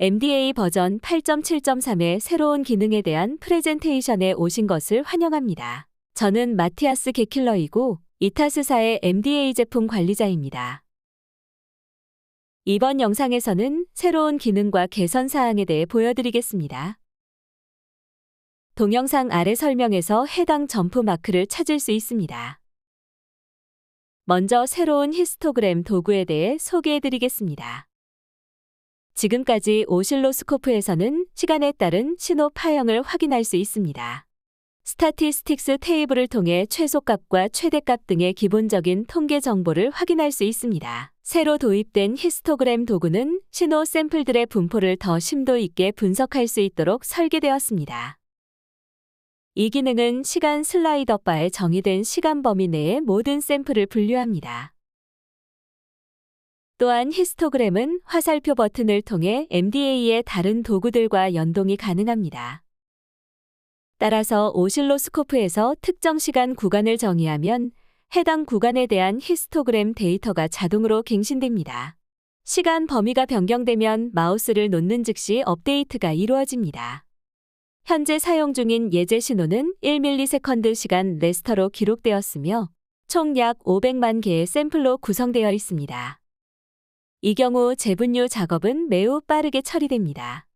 MDA 버전 8.7.3의 새로운 기능에 대한 프레젠테이션에 오신 것을 환영합니다. 저는 마티아스 게킬러이고 이타스사의 MDA 제품 관리자입니다. 이번 영상에서는 새로운 기능과 개선 사항에 대해 보여드리겠습니다. 동영상 아래 설명에서 해당 점프 마크를 찾을 수 있습니다. 먼저 새로운 히스토그램 도구에 대해 소개해드리겠습니다. 지금까지 오실로스코프에서는 시간에 따른 신호 파형을 확인할 수 있습니다. 스타티스틱스 테이블을 통해 최소값과 최대값 등의 기본적인 통계 정보를 확인할 수 있습니다. 새로 도입된 히스토그램 도구는 신호 샘플들의 분포를 더 심도 있게 분석할 수 있도록 설계되었습니다. 이 기능은 시간 슬라이더 바에 정의된 시간 범위 내의 모든 샘플을 분류합니다. 또한 히스토그램은 화살표 버튼을 통해 MDA의 다른 도구들과 연동이 가능합니다. 따라서 오실로스코프에서 특정 시간 구간을 정의하면 해당 구간에 대한 히스토그램 데이터가 자동으로 갱신됩니다. 시간 범위가 변경되면 마우스를 놓는 즉시 업데이트가 이루어집니다. 현재 사용 중인 예제 신호는 1ms 시간 레스터로 기록되었으며 총 약 500만 개의 샘플로 구성되어 있습니다. 이 경우 재분류 작업은 매우 빠르게 처리됩니다.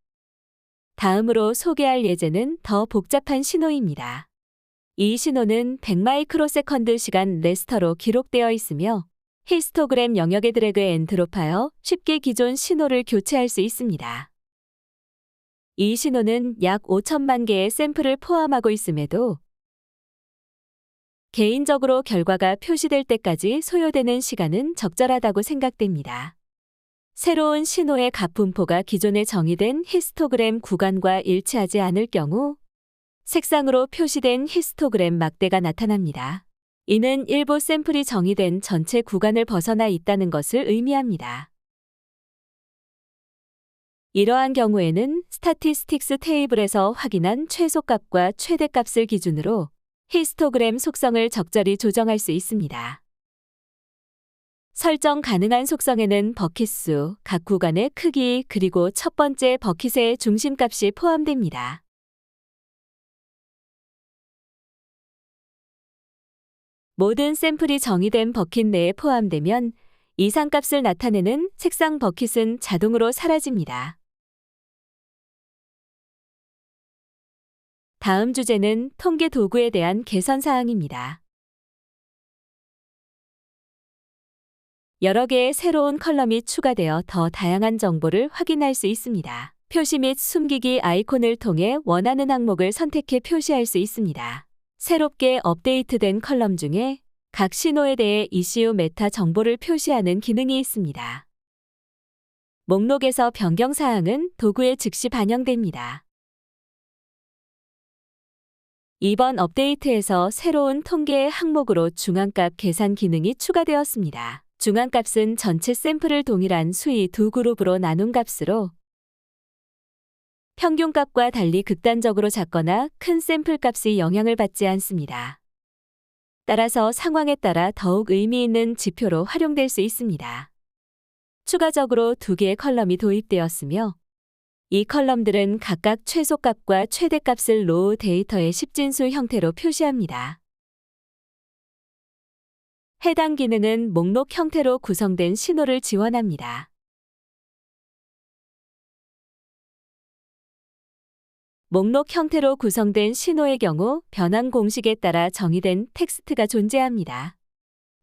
다음으로 소개할 예제는 더 복잡한 신호입니다. 이 신호는 100마이크로세컨드 시간 레스터로 기록되어 있으며 히스토그램 영역의 드래그 엔트로파여 쉽게 기존 신호를 교체할 수 있습니다. 이 신호는 약 5천만 개의 샘플을 포함하고 있음에도 개인적으로 결과가 표시될 때까지 소요되는 시간은 적절하다고 생각됩니다. 새로운 신호의 값분포가 기존에 정의된 히스토그램 구간과 일치하지 않을 경우 색상으로 표시된 히스토그램 막대가 나타납니다. 이는 일부 샘플이 정의된 전체 구간을 벗어나 있다는 것을 의미합니다. 이러한 경우에는 스타티스틱스 테이블에서 확인한 최소값과 최대값을 기준으로 히스토그램 속성을 적절히 조정할 수 있습니다. 설정 가능한 속성에는 버킷수, 각 구간의 크기, 그리고 첫 번째 버킷의 중심값이 포함됩니다. 모든 샘플이 정의된 버킷 내에 포함되면 이상값을 나타내는 색상 버킷은 자동으로 사라집니다. 다음 주제는 통계 도구에 대한 개선 사항입니다. 여러 개의 새로운 컬럼이 추가되어 더 다양한 정보를 확인할 수 있습니다. 표시 및 숨기기 아이콘을 통해 원하는 항목을 선택해 표시할 수 있습니다. 새롭게 업데이트된 컬럼 중에 각 신호에 대해 이시우 메타 정보를 표시하는 기능이 있습니다. 목록에서 변경 사항은 도구에 즉시 반영됩니다. 이번 업데이트에서 새로운 통계 항목으로 중앙값 계산 기능이 추가되었습니다. 중앙값은 전체 샘플을 동일한 수의 두 그룹으로 나눈 값으로 평균값과 달리 극단적으로 작거나 큰 샘플 값이 영향을 받지 않습니다. 따라서 상황에 따라 더욱 의미 있는 지표로 활용될 수 있습니다. 추가적으로 두 개의 컬럼이 도입되었으며 이 컬럼들은 각각 최소값과 최대값을 로우 데이터의 십진수 형태로 표시합니다. 해당 기능은 목록 형태로 구성된 신호를 지원합니다. 목록 형태로 구성된 신호의 경우 변환 공식에 따라 정의된 텍스트가 존재합니다.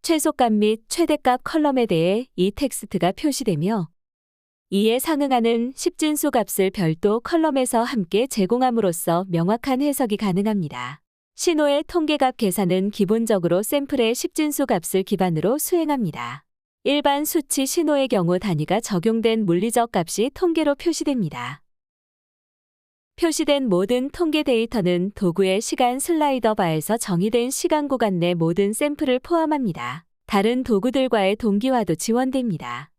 최소값 및 최대값 컬럼에 대해 이 텍스트가 표시되며 이에 상응하는 십진수 값을 별도 컬럼에서 함께 제공함으로써 명확한 해석이 가능합니다. 신호의 통계값 계산은 기본적으로 샘플의 십진수 값을 기반으로 수행합니다. 일반 수치 신호의 경우 단위가 적용된 물리적 값이 통계로 표시됩니다. 표시된 모든 통계 데이터는 도구의 시간 슬라이더 바에서 정의된 시간 구간 내 모든 샘플을 포함합니다. 다른 도구들과의 동기화도 지원됩니다.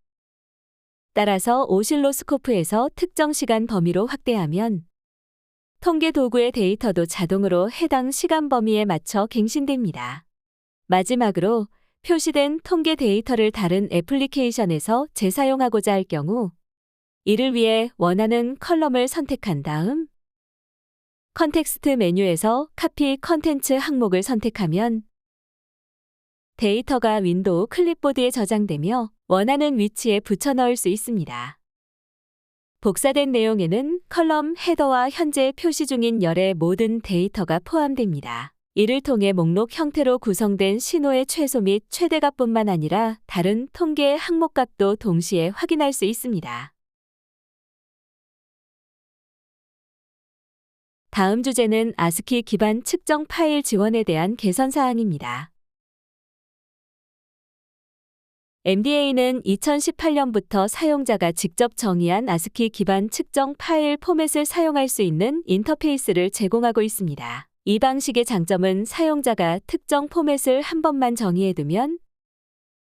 따라서 오실로스코프에서 특정 시간 범위로 확대하면 통계 도구의 데이터도 자동으로 해당 시간 범위에 맞춰 갱신됩니다. 마지막으로 표시된 통계 데이터를 다른 애플리케이션에서 재사용하고자 할 경우 이를 위해 원하는 컬럼을 선택한 다음 컨텍스트 메뉴에서 카피 컨텐츠 항목을 선택하면 데이터가 윈도우 클립보드에 저장되며 원하는 위치에 붙여 넣을 수 있습니다. 복사된 내용에는 컬럼 헤더와 현재 표시 중인 열의 모든 데이터가 포함됩니다. 이를 통해 목록 형태로 구성된 신호의 최소 및 최대값뿐만 아니라 다른 통계 항목값도 동시에 확인할 수 있습니다. 다음 주제는 아스키 기반 측정 파일 지원에 대한 개선 사항입니다. MDA는 2018년부터 사용자가 직접 정의한 아스키 기반 측정 파일 포맷을 사용할 수 있는 인터페이스를 제공하고 있습니다. 이 방식의 장점은 사용자가 특정 포맷을 한 번만 정의해두면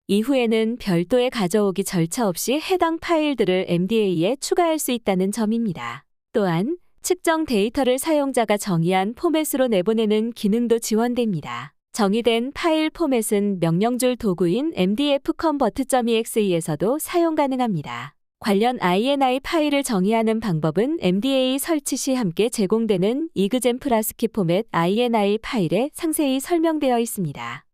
이후에는 별도의 가져오기 절차 없이 해당 파일들을 MDA에 추가할 수 있다는 점입니다. 또한 측정 데이터를 사용자가 정의한 포맷으로 내보내는 기능도 지원됩니다. 정의된 파일 포맷은 명령줄 도구인 mdf-convert.exe에서도 사용 가능합니다. 관련 INI 파일을 정의하는 방법은 MDA 설치 시 함께 제공되는 이그젠플 아스키 포맷 INI 파일에 상세히 설명되어 있습니다.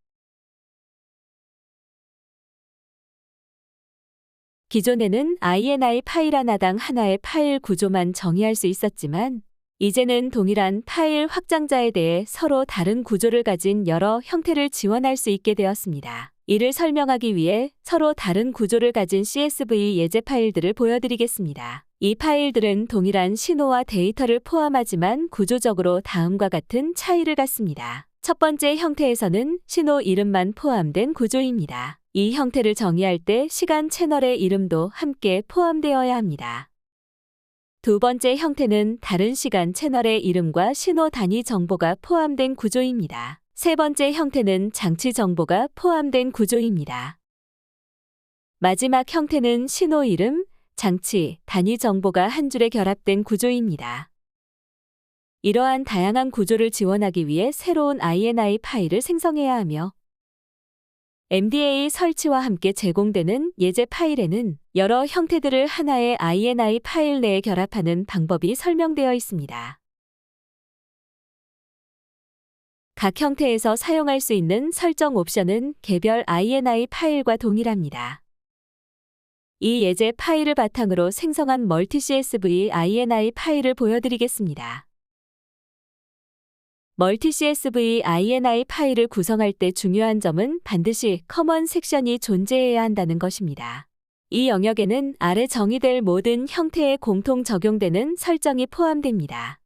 기존에는 INI 파일 하나당 하나의 파일 구조만 정의할 수 있었지만 이제는 동일한 파일 확장자에 대해 서로 다른 구조를 가진 여러 형태를 지원할 수 있게 되었습니다. 이를 설명하기 위해 서로 다른 구조를 가진 CSV 예제 파일들을 보여드리겠습니다. 이 파일들은 동일한 신호와 데이터를 포함하지만 구조적으로 다음과 같은 차이를 갖습니다. 첫 번째 형태에서는 신호 이름만 포함된 구조입니다. 이 형태를 정의할 때 시간 채널의 이름도 함께 포함되어야 합니다. 두 번째 형태는 다른 시간 채널의 이름과 신호 단위 정보가 포함된 구조입니다. 세 번째 형태는 장치 정보가 포함된 구조입니다. 마지막 형태는 신호 이름, 장치, 단위 정보가 한 줄에 결합된 구조입니다. 이러한 다양한 구조를 지원하기 위해 새로운 INI 파일을 생성해야 하며 MDA 설치와 함께 제공되는 예제 파일에는 여러 형태들을 하나의 INI 파일 내에 결합하는 방법이 설명되어 있습니다. 각 형태에서 사용할 수 있는 설정 옵션은 개별 INI 파일과 동일합니다. 이 예제 파일을 바탕으로 생성한 멀티 CSV INI 파일을 보여드리겠습니다. 멀티 CSV INI 파일을 구성할 때 중요한 점은 반드시 커먼 섹션이 존재해야 한다는 것입니다. 이 영역에는 아래 정의될 모든 형태에 공통 적용되는 설정이 포함됩니다.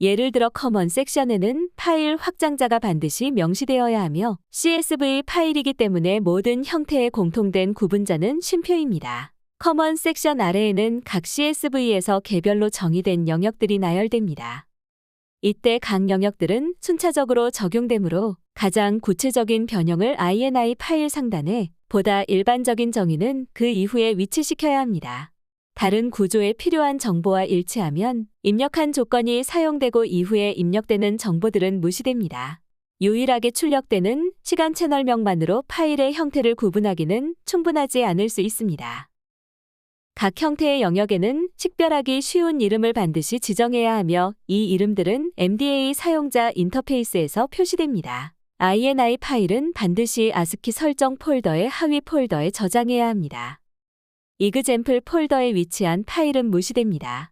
예를 들어 커먼 섹션에는 파일 확장자가 반드시 명시되어야 하며 CSV 파일이기 때문에 모든 형태에 공통된 구분자는 쉼표입니다. 커먼 섹션 아래에는 각 CSV에서 개별로 정의된 영역들이 나열됩니다. 이때 각 영역들은 순차적으로 적용되므로 가장 구체적인 변형을 INI 파일 상단에 보다 일반적인 정의는 그 이후에 위치시켜야 합니다. 다른 구조에 필요한 정보와 일치하면 입력한 조건이 사용되고 이후에 입력되는 정보들은 무시됩니다. 유일하게 출력되는 시간 채널명만으로 파일의 형태를 구분하기는 충분하지 않을 수 있습니다. 각 형태의 영역에는 식별하기 쉬운 이름을 반드시 지정해야 하며 이 이름들은 MDA 사용자 인터페이스에서 표시됩니다. INI 파일은 반드시 아스키 설정 폴더의 하위 폴더에 저장해야 합니다. 이그젠플 폴더에 위치한 파일은 무시됩니다.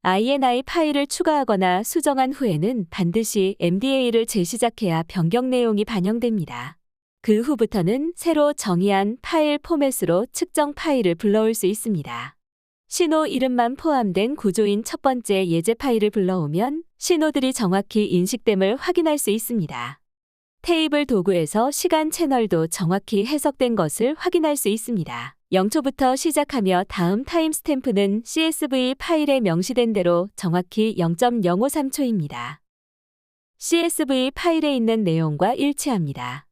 INI 파일을 추가하거나 수정한 후에는 반드시 MDA를 재시작해야 변경 내용이 반영됩니다. 그 후부터는 새로 정의한 파일 포맷으로 측정 파일을 불러올 수 있습니다. 신호 이름만 포함된 구조인 첫 번째 예제 파일을 불러오면 신호들이 정확히 인식됨을 확인할 수 있습니다. 테이블 도구에서 시간 채널도 정확히 해석된 것을 확인할 수 있습니다. 0초부터 시작하며 다음 타임스탬프는 CSV 파일에 명시된 대로 정확히 0.053초입니다. CSV 파일에 있는 내용과 일치합니다.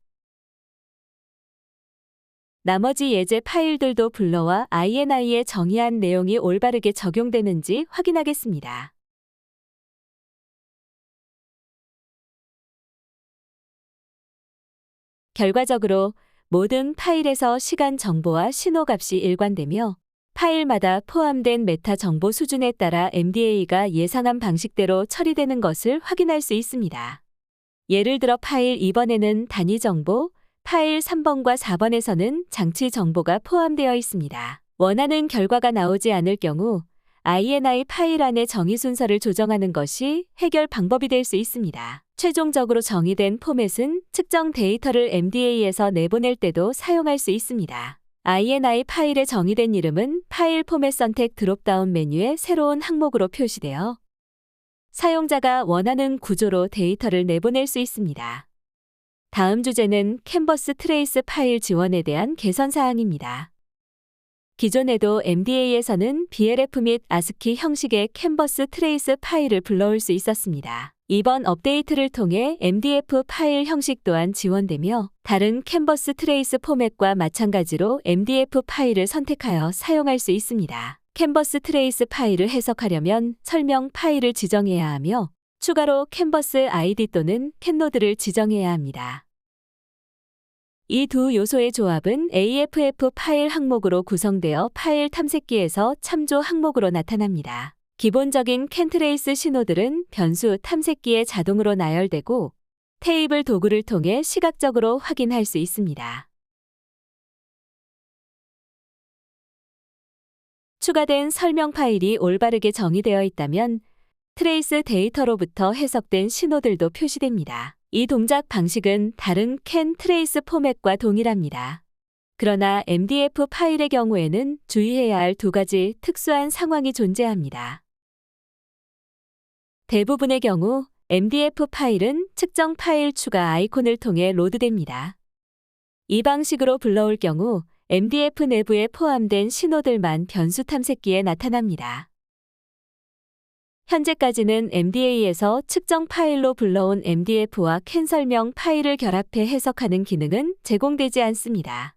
나머지 예제 파일들도 불러와 INI에 정의한 내용이 올바르게 적용되는지 확인하겠습니다. 결과적으로 모든 파일에서 시간 정보와 신호 값이 일관되며 파일마다 포함된 메타 정보 수준에 따라 MDA가 예상한 방식대로 처리되는 것을 확인할 수 있습니다. 예를 들어 파일 2번에는 단위 정보, 파일 3번과 4번에서는 장치 정보가 포함되어 있습니다. 원하는 결과가 나오지 않을 경우 INI 파일 안의 정의 순서를 조정하는 것이 해결 방법이 될 수 있습니다. 최종적으로 정의된 포맷은 측정 데이터를 MDA에서 내보낼 때도 사용할 수 있습니다. INI 파일에 정의된 이름은 파일 포맷 선택 드롭다운 메뉴의 새로운 항목으로 표시되어 사용자가 원하는 구조로 데이터를 내보낼 수 있습니다. 다음 주제는 캔버스 트레이스 파일 지원에 대한 개선 사항입니다. 기존에도 MDA에서는 BLF 및 ASCII 형식의 캔버스 트레이스 파일을 불러올 수 있었습니다. 이번 업데이트를 통해 MDF 파일 형식 또한 지원되며 다른 캔버스 트레이스 포맷과 마찬가지로 MDF 파일을 선택하여 사용할 수 있습니다. 캔버스 트레이스 파일을 해석하려면 설명 파일을 지정해야 하며 추가로 캔버스 아이디 또는 캔노드를 지정해야 합니다. 이 두 요소의 조합은 AFF 파일 항목으로 구성되어 파일 탐색기에서 참조 항목으로 나타납니다. 기본적인 캔트레이스 신호들은 변수 탐색기에 자동으로 나열되고 테이블 도구를 통해 시각적으로 확인할 수 있습니다. 추가된 설명 파일이 올바르게 정의되어 있다면 트레이스 데이터로부터 해석된 신호들도 표시됩니다. 이 동작 방식은 다른 캔 트레이스 포맷과 동일합니다. 그러나 MDF 파일의 경우에는 주의해야 할 두 가지 특수한 상황이 존재합니다. 대부분의 경우 MDF 파일은 측정 파일 추가 아이콘을 통해 로드됩니다. 이 방식으로 불러올 경우 MDF 내부에 포함된 신호들만 변수 탐색기에 나타납니다. 현재까지는 MDA에서 측정 파일로 불러온 MDF와 캔 설명 파일을 결합해 해석하는 기능은 제공되지 않습니다.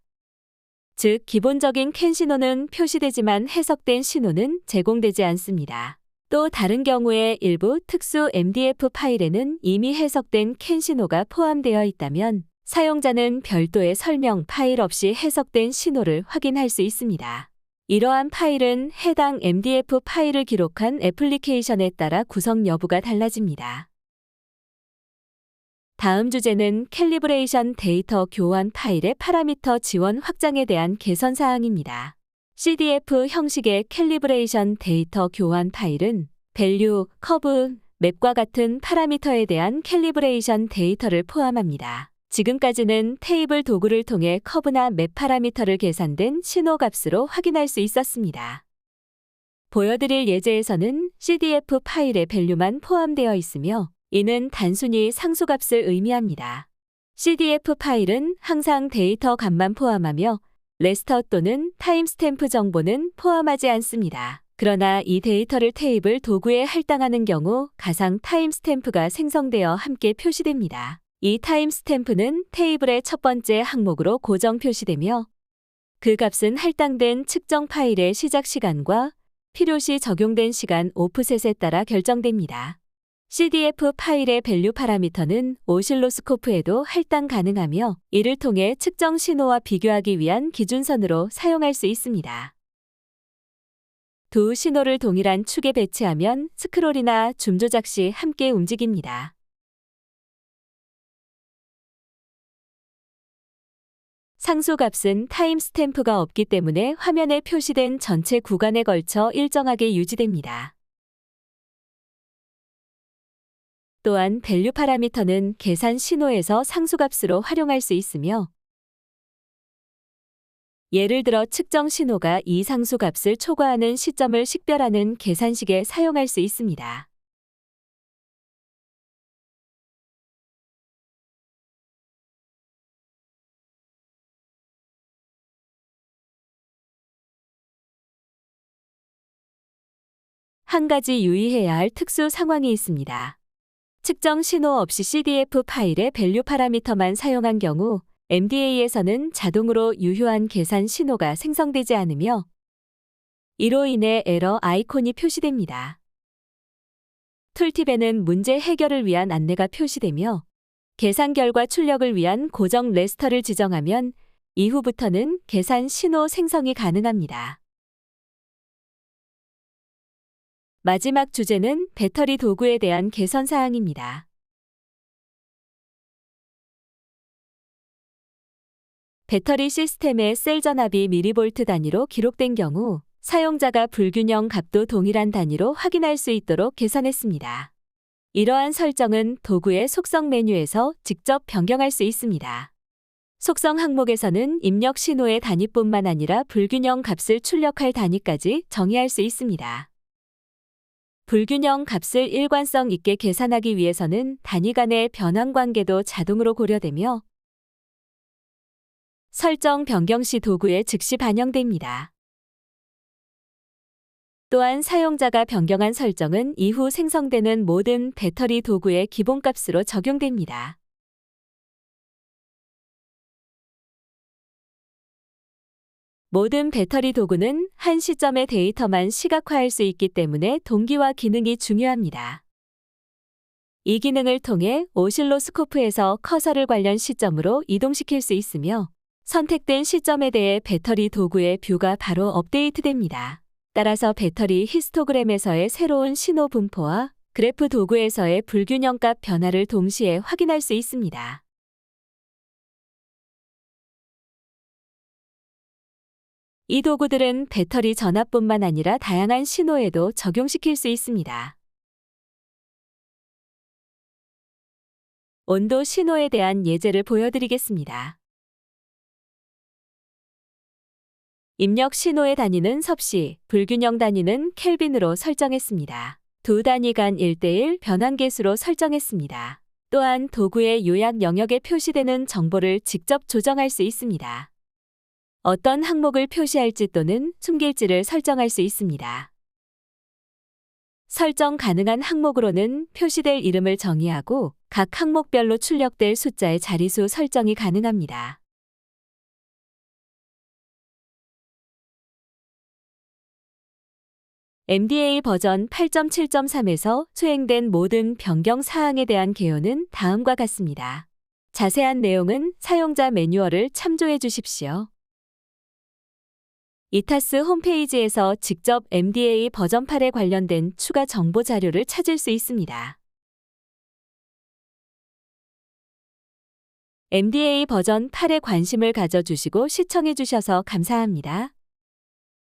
즉, 기본적인 캔 신호는 표시되지만 해석된 신호는 제공되지 않습니다. 또 다른 경우에 일부 특수 MDF 파일에는 이미 해석된 캔 신호가 포함되어 있다면 사용자는 별도의 설명 파일 없이 해석된 신호를 확인할 수 있습니다. 이러한 파일은 해당 MDF 파일을 기록한 애플리케이션에 따라 구성 여부가 달라집니다. 다음 주제는 캘리브레이션 데이터 교환 파일의 파라미터 지원 확장에 대한 개선 사항입니다. CDF 형식의 캘리브레이션 데이터 교환 파일은 밸류, 커브, 맵과 같은 파라미터에 대한 캘리브레이션 데이터를 포함합니다. 지금까지는 테이블 도구를 통해 커브나 맵 파라미터를 계산된 신호 값으로 확인할 수 있었습니다. 보여드릴 예제에서는 CDF 파일의 밸류만 포함되어 있으며 이는 단순히 상수값을 의미합니다. CDF 파일은 항상 데이터 값만 포함하며 레스터 또는 타임스탬프 정보는 포함하지 않습니다. 그러나 이 데이터를 테이블 도구에 할당하는 경우 가상 타임스탬프가 생성되어 함께 표시됩니다. 이 타임스탬프는 테이블의 첫 번째 항목으로 고정 표시되며 그 값은 할당된 측정 파일의 시작 시간과 필요시 적용된 시간 오프셋에 따라 결정됩니다. CDF 파일의 밸류 파라미터는 오실로스코프에도 할당 가능하며 이를 통해 측정 신호와 비교하기 위한 기준선으로 사용할 수 있습니다. 두 신호를 동일한 축에 배치하면 스크롤이나 줌 조작 시 함께 움직입니다. 상수값은 타임스탬프가 없기 때문에 화면에 표시된 전체 구간에 걸쳐 일정하게 유지됩니다. 또한 밸류 파라미터는 계산 신호에서 상수값으로 활용할 수 있으며 예를 들어 측정 신호가 이 상수값을 초과하는 시점을 식별하는 계산식에 사용할 수 있습니다. 한 가지 유의해야 할 특수 상황이 있습니다. 측정 신호 없이 CDF 파일의 밸류 파라미터만 사용한 경우 MDA에서는 자동으로 유효한 계산 신호가 생성되지 않으며 이로 인해 에러 아이콘이 표시됩니다. 툴팁에는 문제 해결을 위한 안내가 표시되며 계산 결과 출력을 위한 고정 레스터를 지정하면 이후부터는 계산 신호 생성이 가능합니다. 마지막 주제는 배터리 도구에 대한 개선 사항입니다. 배터리 시스템의 셀 전압이 미리볼트 단위로 기록된 경우 사용자가 불균형 값도 동일한 단위로 확인할 수 있도록 개선했습니다. 이러한 설정은 도구의 속성 메뉴에서 직접 변경할 수 있습니다. 속성 항목에서는 입력 신호의 단위뿐만 아니라 불균형 값을 출력할 단위까지 정의할 수 있습니다. 불균형 값을 일관성 있게 계산하기 위해서는 단위 간의 변환 관계도 자동으로 고려되며 설정 변경 시 도구에 즉시 반영됩니다. 또한 사용자가 변경한 설정은 이후 생성되는 모든 배터리 도구의 기본값으로 적용됩니다. 모든 배터리 도구는 한 시점의 데이터만 시각화할 수 있기 때문에 동기화 기능이 중요합니다. 이 기능을 통해 오실로스코프에서 커서를 관련 시점으로 이동시킬 수 있으며 선택된 시점에 대해 배터리 도구의 뷰가 바로 업데이트됩니다. 따라서 배터리 히스토그램에서의 새로운 신호 분포와 그래프 도구에서의 불균형값 변화를 동시에 확인할 수 있습니다. 이 도구들은 배터리 전압뿐만 아니라 다양한 신호에도 적용시킬 수 있습니다. 온도 신호에 대한 예제를 보여드리겠습니다. 입력 신호의 단위는 섭씨, 불균형 단위는 켈빈으로 설정했습니다. 두 단위 간 1대1 변환 계수로 설정했습니다. 또한 도구의 요약 영역에 표시되는 정보를 직접 조정할 수 있습니다. 어떤 항목을 표시할지 또는 숨길지를 설정할 수 있습니다. 설정 가능한 항목으로는 표시될 이름을 정의하고 각 항목별로 출력될 숫자의 자리수 설정이 가능합니다. MDA 버전 8.7.3에서 수행된 모든 변경 사항에 대한 개요는 다음과 같습니다. 자세한 내용은 사용자 매뉴얼을 참조해 주십시오. 이타스 홈페이지에서 직접 MDA 버전 8에 관련된 추가 정보 자료를 찾을 수 있습니다. MDA 버전 8에 관심을 가져주시고 시청해 주셔서 감사합니다.